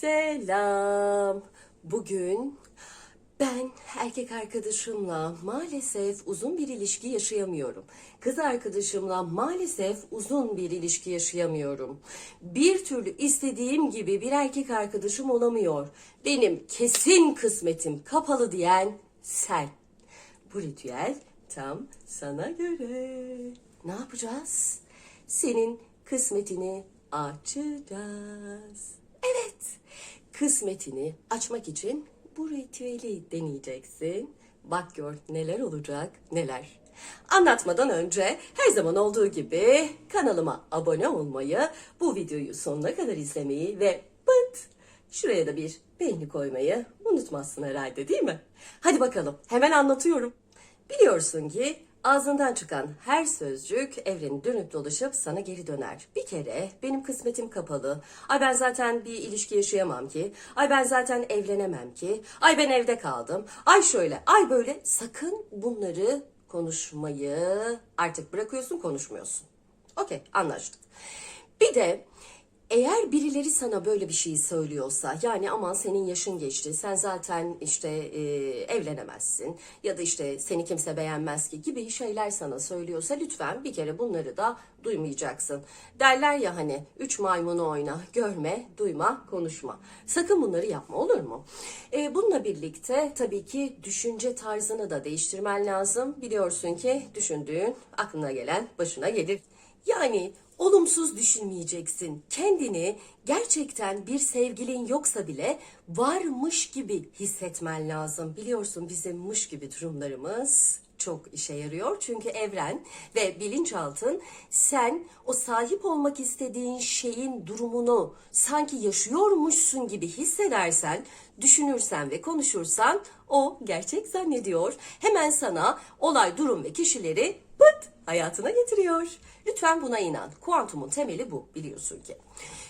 Selam. Bugün ben erkek arkadaşımla maalesef uzun bir ilişki yaşayamıyorum. Kız arkadaşımla maalesef uzun bir ilişki yaşayamıyorum. Bir türlü istediğim gibi bir erkek arkadaşım olamıyor. Benim kesin kısmetim kapalı diyen sen. Bu ritüel tam sana göre. Ne yapacağız? Senin kısmetini açacağız. Kısmetini açmak için bu ritüeli deneyeceksin. Bak gör neler olacak, neler. Anlatmadan önce her zaman olduğu gibi kanalıma abone olmayı, bu videoyu sonuna kadar izlemeyi ve pıt şuraya da bir beğeni koymayı unutmazsın herhalde değil mi? Hadi bakalım hemen anlatıyorum. Biliyorsun ki ağzından çıkan her sözcük evreni dönüp dolaşıp sana geri döner. Bir kere benim kısmetim kapalı. Ay ben zaten bir ilişki yaşayamam ki. Ay ben zaten evlenemem ki. Ay ben evde kaldım. Ay şöyle, ay böyle. Sakın bunları konuşmayı artık bırakıyorsun, konuşmuyorsun. Okey, anlaştık. Bir de eğer birileri sana böyle bir şey söylüyorsa yani aman senin yaşın geçti sen zaten işte e, evlenemezsin ya da işte seni kimse beğenmez ki gibi şeyler sana söylüyorsa lütfen bir kere bunları da duymayacaksın. Derler ya hani üç maymunu oyna görme duyma konuşma sakın bunları yapma olur mu? E, bununla birlikte tabii ki düşünce tarzını da değiştirmen lazım biliyorsun ki düşündüğün aklına gelen başına gelir. Yani olumsuz düşünmeyeceksin. Kendini gerçekten bir sevgilin yoksa bile varmış gibi hissetmen lazım. Biliyorsun bizim mış gibi durumlarımız çok işe yarıyor. Çünkü evren ve bilinçaltın sen o sahip olmak istediğin şeyin durumunu sanki yaşıyormuşsun gibi hissedersen, düşünürsen ve konuşursan o gerçek zannediyor. Hemen sana olay, durum ve kişileri pıt hayatına getiriyor. Lütfen buna inan. Kuantumun temeli bu biliyorsun ki.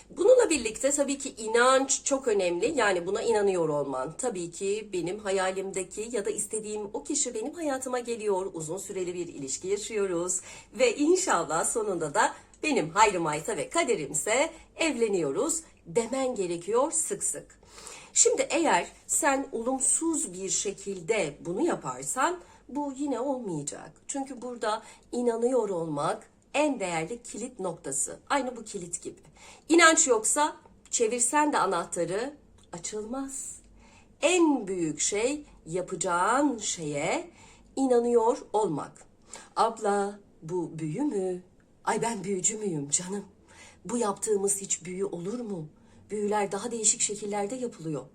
Bununla birlikte tabii ki inanç çok önemli. Yani buna inanıyor olman. Tabii ki benim hayalimdeki ya da istediğim o kişi benim hayatıma geliyor. Uzun süreli bir ilişki yaşıyoruz. Ve inşallah sonunda da benim hayrım ayta ve kaderimse evleniyoruz demen gerekiyor sık sık. Şimdi eğer sen olumsuz bir şekilde bunu yaparsan bu yine olmayacak. Çünkü burada inanıyor olmak en değerli kilit noktası. Aynı bu kilit gibi. İnanç yoksa çevirsen de anahtarı açılmaz. En büyük şey yapacağın şeye inanıyor olmak. Abla bu büyü mü? Ay ben büyücü müyüm canım? Bu yaptığımız hiç büyü olur mu? Büyüler daha değişik şekillerde yapılıyor.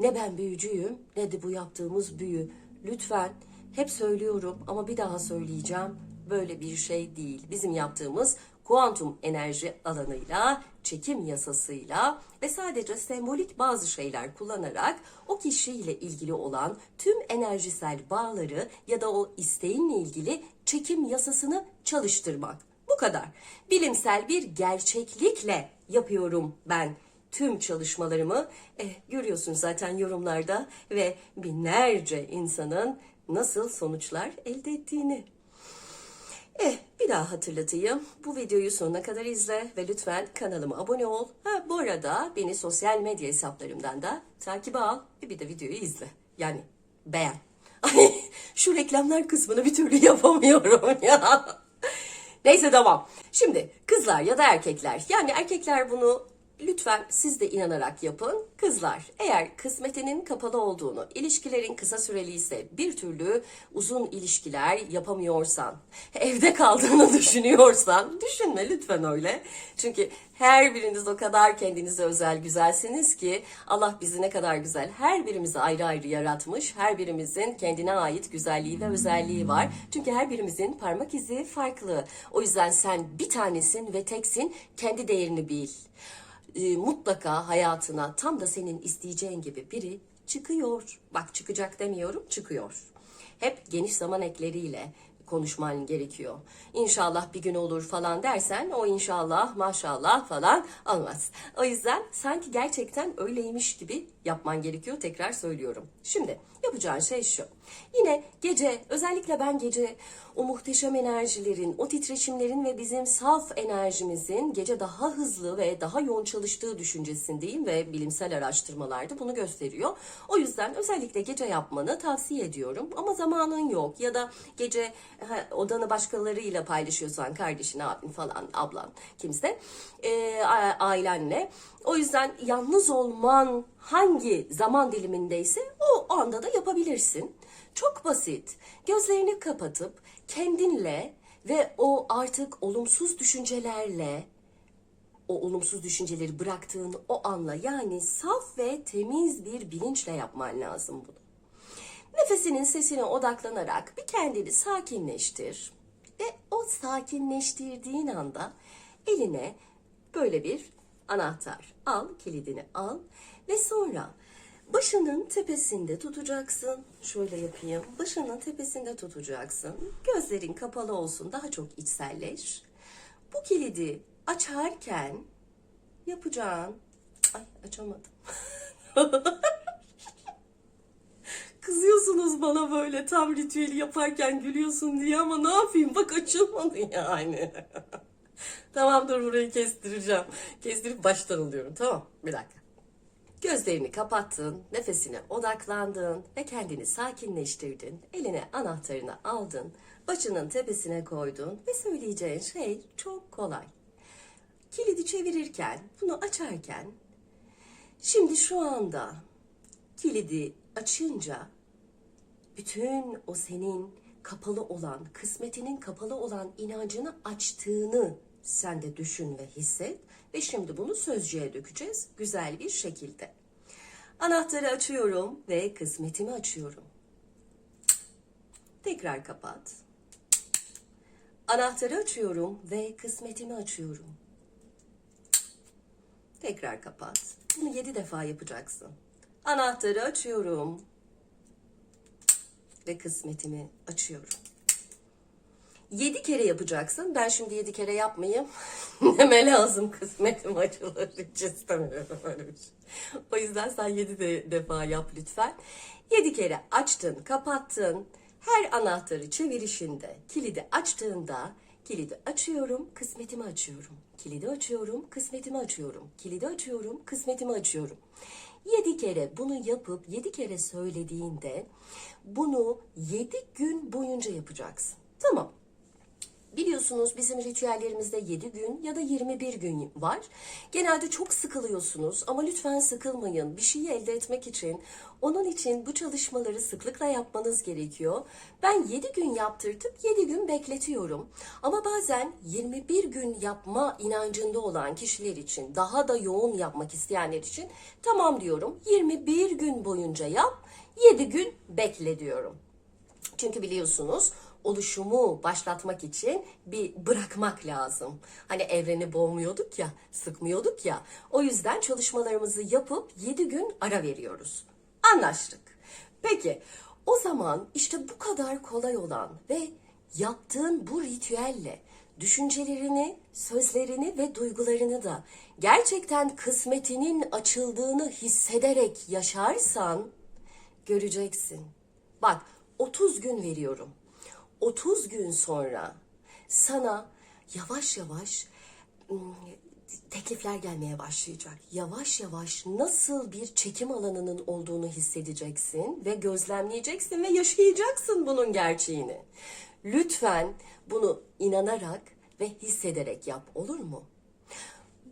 Ne ben büyücüyüm ne de bu yaptığımız büyü. Lütfen hep söylüyorum ama bir daha söyleyeceğim. Böyle bir şey değil. Bizim yaptığımız kuantum enerji alanıyla, çekim yasasıyla ve sadece sembolik bazı şeyler kullanarak o kişiyle ilgili olan tüm enerjisel bağları ya da o isteğinle ilgili çekim yasasını çalıştırmak. Bu kadar. Bilimsel bir gerçeklikle yapıyorum ben tüm çalışmalarımı. Eh, görüyorsunuz zaten yorumlarda ve binlerce insanın nasıl sonuçlar elde ettiğini. Eh bir daha hatırlatayım. Bu videoyu sonuna kadar izle ve lütfen kanalıma abone ol. Ha bu arada beni sosyal medya hesaplarımdan da takip al ve bir de videoyu izle. Yani beğen. Ay şu reklamlar kısmını bir türlü yapamıyorum ya. Neyse tamam. Şimdi kızlar ya da erkekler yani erkekler bunu lütfen siz de inanarak yapın. Kızlar eğer kısmetinin kapalı olduğunu, ilişkilerin kısa süreli ise bir türlü uzun ilişkiler yapamıyorsan, evde kaldığını düşünüyorsan, düşünme lütfen öyle. Çünkü her biriniz o kadar kendinize özel güzelsiniz ki Allah bizi ne kadar güzel her birimizi ayrı ayrı yaratmış. Her birimizin kendine ait güzelliği ve özelliği var. Çünkü her birimizin parmak izi farklı. O yüzden sen bir tanesin ve teksin. Kendi değerini bil e, mutlaka hayatına tam da senin isteyeceğin gibi biri çıkıyor. Bak çıkacak demiyorum, çıkıyor. Hep geniş zaman ekleriyle konuşman gerekiyor. İnşallah bir gün olur falan dersen o inşallah maşallah falan olmaz. O yüzden sanki gerçekten öyleymiş gibi yapman gerekiyor tekrar söylüyorum. Şimdi yapacağın şey şu. Yine gece özellikle ben gece o muhteşem enerjilerin, o titreşimlerin ve bizim saf enerjimizin gece daha hızlı ve daha yoğun çalıştığı düşüncesindeyim ve bilimsel araştırmalarda bunu gösteriyor. O yüzden özellikle gece yapmanı tavsiye ediyorum. Ama zamanın yok ya da gece odanı başkalarıyla paylaşıyorsan kardeşin, abin falan, ablan kimse e, ailenle. O yüzden yalnız olman hangi zaman dilimindeyse o anda da yapabilirsin. Çok basit. Gözlerini kapatıp kendinle ve o artık olumsuz düşüncelerle o olumsuz düşünceleri bıraktığın o anla yani saf ve temiz bir bilinçle yapman lazım bunu. Nefesinin sesine odaklanarak bir kendini sakinleştir. Ve o sakinleştirdiğin anda eline böyle bir anahtar al, kilidini al ve sonra başının tepesinde tutacaksın. Şöyle yapayım. Başının tepesinde tutacaksın. Gözlerin kapalı olsun, daha çok içselleş. Bu kilidi açarken yapacağın... Ay açamadım. bana böyle tam ritüeli yaparken gülüyorsun diye ama ne yapayım bak açılmadı yani. tamam dur burayı kestireceğim. Kestirip baştan alıyorum tamam bir dakika. Gözlerini kapattın, nefesine odaklandın ve kendini sakinleştirdin. Eline anahtarını aldın, başının tepesine koydun ve söyleyeceğin şey çok kolay. Kilidi çevirirken, bunu açarken, şimdi şu anda kilidi açınca bütün o senin kapalı olan, kısmetinin kapalı olan inancını açtığını sen de düşün ve hisset. Ve şimdi bunu sözcüğe dökeceğiz güzel bir şekilde. Anahtarı açıyorum ve kısmetimi açıyorum. Tekrar kapat. Anahtarı açıyorum ve kısmetimi açıyorum. Tekrar kapat. Bunu yedi defa yapacaksın. Anahtarı açıyorum ve kısmetimi açıyorum. Yedi kere yapacaksın. Ben şimdi yedi kere yapmayayım. Neme lazım kısmetim açılır. Hiç istemiyorum öyle bir şey. O yüzden sen yedi de, defa yap lütfen. Yedi kere açtın, kapattın. Her anahtarı çevirişinde, kilidi açtığında kilidi açıyorum, kısmetimi açıyorum. Kilidi açıyorum, kısmetimi açıyorum. Kilidi açıyorum, kısmetimi açıyorum. Yedi kere bunu yapıp yedi kere söylediğinde bunu yedi gün boyunca yapacaksın. Tamam. Biliyorsunuz bizim ritüellerimizde 7 gün ya da 21 gün var. Genelde çok sıkılıyorsunuz ama lütfen sıkılmayın. Bir şeyi elde etmek için, onun için bu çalışmaları sıklıkla yapmanız gerekiyor. Ben 7 gün yaptırtıp 7 gün bekletiyorum. Ama bazen 21 gün yapma inancında olan kişiler için, daha da yoğun yapmak isteyenler için tamam diyorum. 21 gün boyunca yap, 7 gün bekle diyorum. Çünkü biliyorsunuz oluşumu başlatmak için bir bırakmak lazım. Hani evreni boğmuyorduk ya, sıkmıyorduk ya. O yüzden çalışmalarımızı yapıp 7 gün ara veriyoruz. Anlaştık. Peki o zaman işte bu kadar kolay olan ve yaptığın bu ritüelle düşüncelerini, sözlerini ve duygularını da gerçekten kısmetinin açıldığını hissederek yaşarsan göreceksin. Bak 30 gün veriyorum. 30 gün sonra sana yavaş yavaş teklifler gelmeye başlayacak. Yavaş yavaş nasıl bir çekim alanının olduğunu hissedeceksin ve gözlemleyeceksin ve yaşayacaksın bunun gerçeğini. Lütfen bunu inanarak ve hissederek yap olur mu?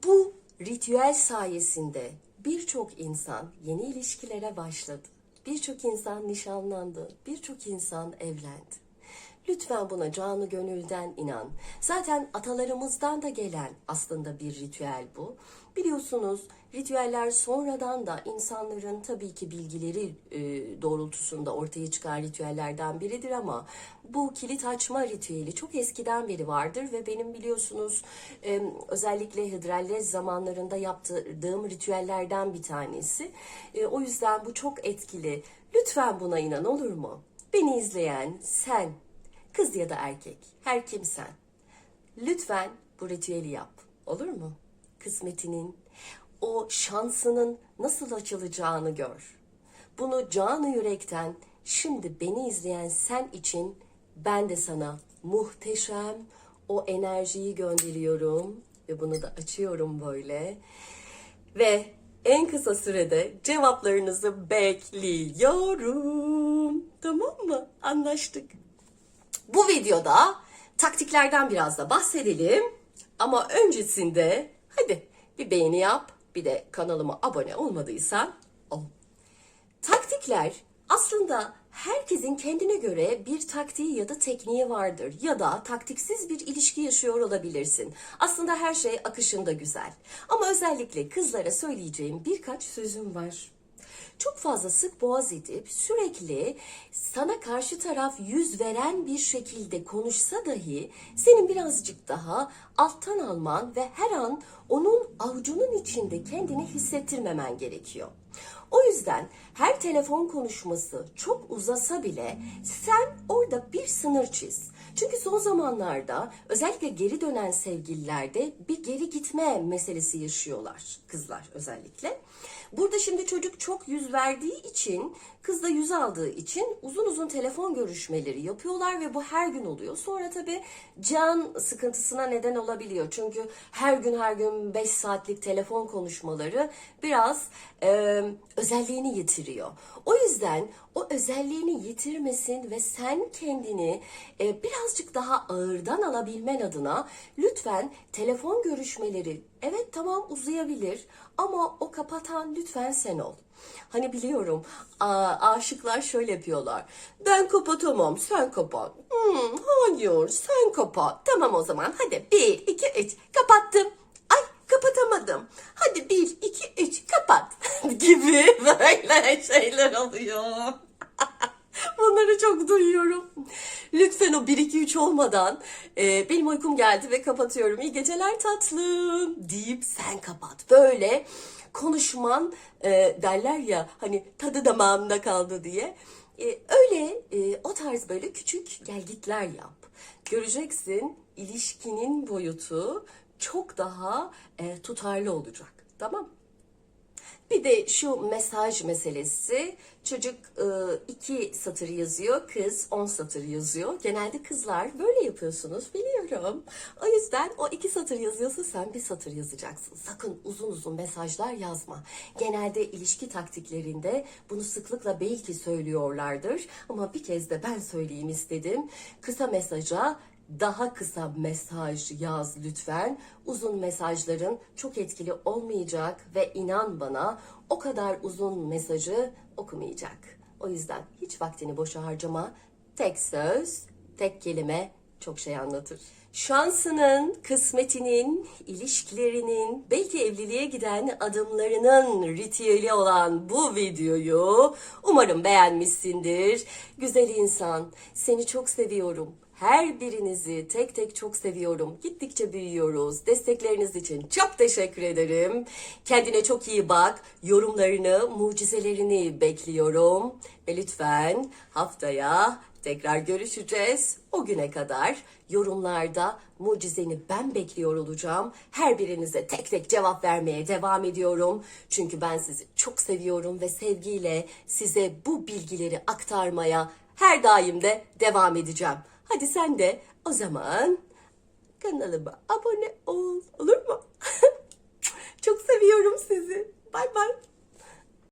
Bu ritüel sayesinde birçok insan yeni ilişkilere başladı. Birçok insan nişanlandı, birçok insan evlendi. Lütfen buna canı gönülden inan. Zaten atalarımızdan da gelen aslında bir ritüel bu. Biliyorsunuz ritüeller sonradan da insanların tabii ki bilgileri e, doğrultusunda ortaya çıkan ritüellerden biridir ama bu kilit açma ritüeli çok eskiden beri vardır ve benim biliyorsunuz e, özellikle hidrellez zamanlarında yaptırdığım ritüellerden bir tanesi. E, o yüzden bu çok etkili. Lütfen buna inan olur mu? Beni izleyen sen kız ya da erkek, her kimsen. Lütfen bu ritüeli yap. Olur mu? Kısmetinin, o şansının nasıl açılacağını gör. Bunu canı yürekten şimdi beni izleyen sen için ben de sana muhteşem o enerjiyi gönderiyorum ve bunu da açıyorum böyle. Ve en kısa sürede cevaplarınızı bekliyorum. Tamam mı? Anlaştık. Bu videoda taktiklerden biraz da bahsedelim. Ama öncesinde hadi bir beğeni yap. Bir de kanalıma abone olmadıysan ol. Taktikler aslında herkesin kendine göre bir taktiği ya da tekniği vardır ya da taktiksiz bir ilişki yaşıyor olabilirsin. Aslında her şey akışında güzel. Ama özellikle kızlara söyleyeceğim birkaç sözüm var. Çok fazla sık boğaz edip sürekli sana karşı taraf yüz veren bir şekilde konuşsa dahi senin birazcık daha alttan alman ve her an onun avucunun içinde kendini hissettirmemen gerekiyor. O yüzden her telefon konuşması çok uzasa bile sen orada bir sınır çiz. Çünkü son zamanlarda özellikle geri dönen sevgililerde bir geri gitme meselesi yaşıyorlar kızlar özellikle. Burada şimdi çocuk çok yüz verdiği için, kız da yüz aldığı için uzun uzun telefon görüşmeleri yapıyorlar ve bu her gün oluyor. Sonra tabii can sıkıntısına neden olabiliyor. Çünkü her gün her gün 5 saatlik telefon konuşmaları biraz e, özelliğini yitiriyor. O yüzden o özelliğini yitirmesin ve sen kendini e, birazcık daha ağırdan alabilmen adına lütfen telefon görüşmeleri evet tamam uzayabilir ama o kapatan lütfen sen ol. Hani biliyorum aşıklar şöyle yapıyorlar. Ben kapatamam sen kapat. Hmm, hayır sen kapat. Tamam o zaman hadi bir iki üç kapattım. Ay kapatamadım. Hadi bir iki üç kapat gibi böyle şeyler oluyor. Bunları çok duyuyorum. Lütfen o 1-2-3 olmadan e, benim uykum geldi ve kapatıyorum. İyi geceler tatlım deyip sen kapat. Böyle konuşman e, derler ya hani tadı damağımda kaldı diye. E, öyle e, o tarz böyle küçük gelgitler yap. Göreceksin ilişkinin boyutu çok daha e, tutarlı olacak. Tamam bir de şu mesaj meselesi. Çocuk e, iki satır yazıyor, kız on satır yazıyor. Genelde kızlar böyle yapıyorsunuz biliyorum. O yüzden o iki satır yazıyorsa sen bir satır yazacaksın. Sakın uzun uzun mesajlar yazma. Genelde ilişki taktiklerinde bunu sıklıkla belki söylüyorlardır. Ama bir kez de ben söyleyeyim istedim. Kısa mesaja daha kısa mesaj yaz lütfen. Uzun mesajların çok etkili olmayacak ve inan bana o kadar uzun mesajı okumayacak. O yüzden hiç vaktini boşa harcama. Tek söz, tek kelime çok şey anlatır. Şansının, kısmetinin, ilişkilerinin, belki evliliğe giden adımlarının ritüeli olan bu videoyu umarım beğenmişsindir. Güzel insan, seni çok seviyorum. Her birinizi tek tek çok seviyorum. Gittikçe büyüyoruz. Destekleriniz için çok teşekkür ederim. Kendine çok iyi bak. Yorumlarını, mucizelerini bekliyorum. Ve lütfen haftaya tekrar görüşeceğiz. O güne kadar yorumlarda mucizeni ben bekliyor olacağım. Her birinize tek tek cevap vermeye devam ediyorum. Çünkü ben sizi çok seviyorum ve sevgiyle size bu bilgileri aktarmaya her daim de devam edeceğim. Hadi sen de o zaman kanalıma abone ol. Olur mu? Çok seviyorum sizi. Bay bay.